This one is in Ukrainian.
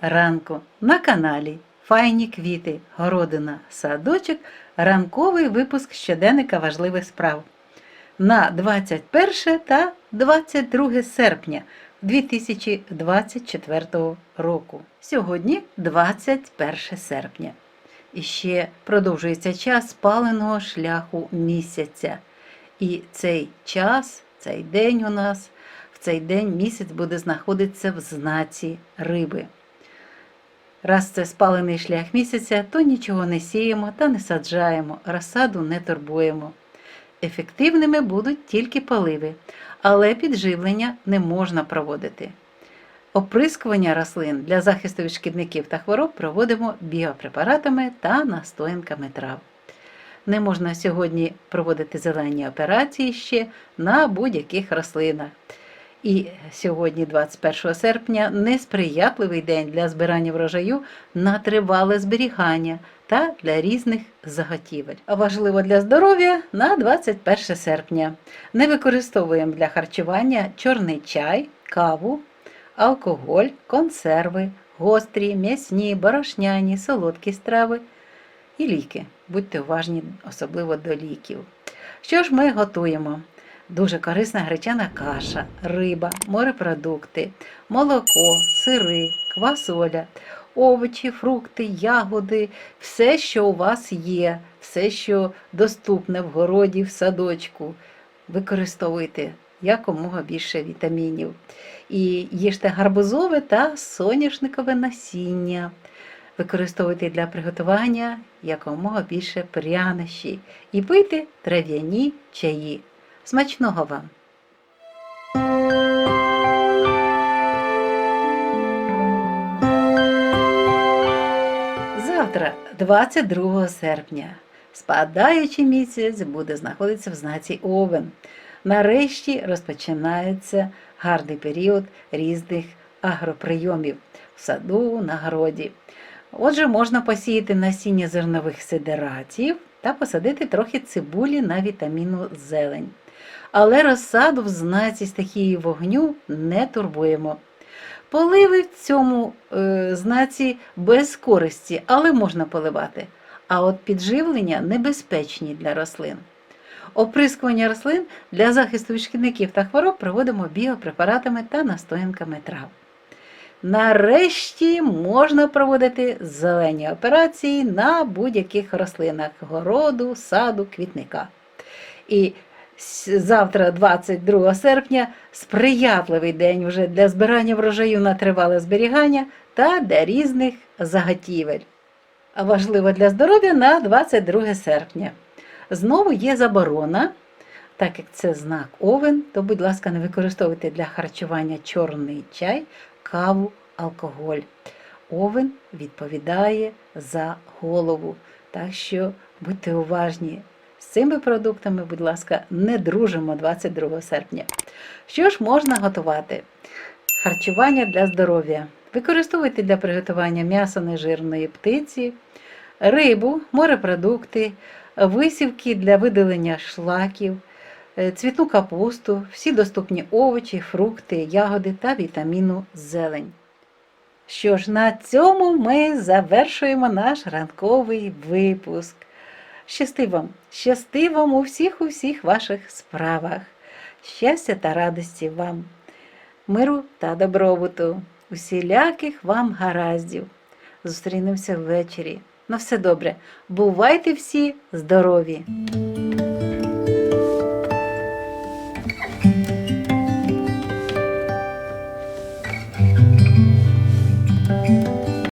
ранку на каналі Файні квіти, городина, садочок, ранковий випуск щоденника важливих справ на 21 та 22 серпня 2024 року. Сьогодні 21 серпня. І ще продовжується час спаленого шляху місяця. І цей час, цей день у нас, цей день місяць буде знаходитися в знаці риби. Раз це спалений шлях місяця, то нічого не сіємо та не саджаємо, розсаду не турбуємо. Ефективними будуть тільки поливи, але підживлення не можна проводити. Оприскування рослин для захисту від шкідників та хвороб проводимо біопрепаратами та настоянками трав. Не можна сьогодні проводити зелені операції ще на будь-яких рослинах. І сьогодні, 21 серпня, несприятливий день для збирання врожаю на тривале зберігання та для різних заготівель. А важливо для здоров'я на 21 серпня. Не використовуємо для харчування чорний чай, каву, алкоголь, консерви, гострі, м'ясні, борошняні, солодкі страви і ліки. Будьте уважні, особливо до ліків. Що ж ми готуємо? Дуже корисна гречана каша, риба, морепродукти, молоко, сири, квасоля, овочі, фрукти, ягоди, все, що у вас є, все, що доступне в городі, в садочку. Використовуйте якомога більше вітамінів. І їжте гарбузове та соняшникове насіння. Використовуйте для приготування якомога більше прянощі і пийте трав'яні чаї. Смачного вам! Завтра, 22 серпня, спадаючий місяць буде знаходитися в знаці Овен. Нарешті розпочинається гарний період різних агроприйомів в саду, на городі. Отже, можна посіяти насіння зернових сидератів та посадити трохи цибулі на вітамінну зелень. Але розсаду в знаці стихії вогню не турбуємо. Поливи в цьому е, знаці без користі, але можна поливати. А от підживлення небезпечні для рослин. Оприскування рослин для захисту від шкідників та хвороб проводимо біопрепаратами та настоянками трав. Нарешті можна проводити зелені операції на будь-яких рослинах городу, саду, квітника. І завтра, 22 серпня, сприятливий день вже для збирання врожаю на тривале зберігання та для різних заготівель. А важливо для здоров'я на 22 серпня. Знову є заборона, так як це знак овен, то, будь ласка, не використовуйте для харчування чорний чай, каву, алкоголь. Овен відповідає за голову. Так що будьте уважні. З цими продуктами, будь ласка, не дружимо 22 серпня. Що ж можна готувати? Харчування для здоров'я. Використовуйте для приготування м'яса нежирної птиці, рибу, морепродукти, висівки для видалення шлаків, е, цвітну капусту, всі доступні овочі, фрукти, ягоди та вітаміну зелень. Що ж, на цьому ми завершуємо наш ранковий випуск. Щасти вам, щасти вам у всіх у ваших справах. Щастя та радості вам, миру та добробуту, усіляких вам гараздів. Зустрінемося ввечері. На все добре. Бувайте всі здорові!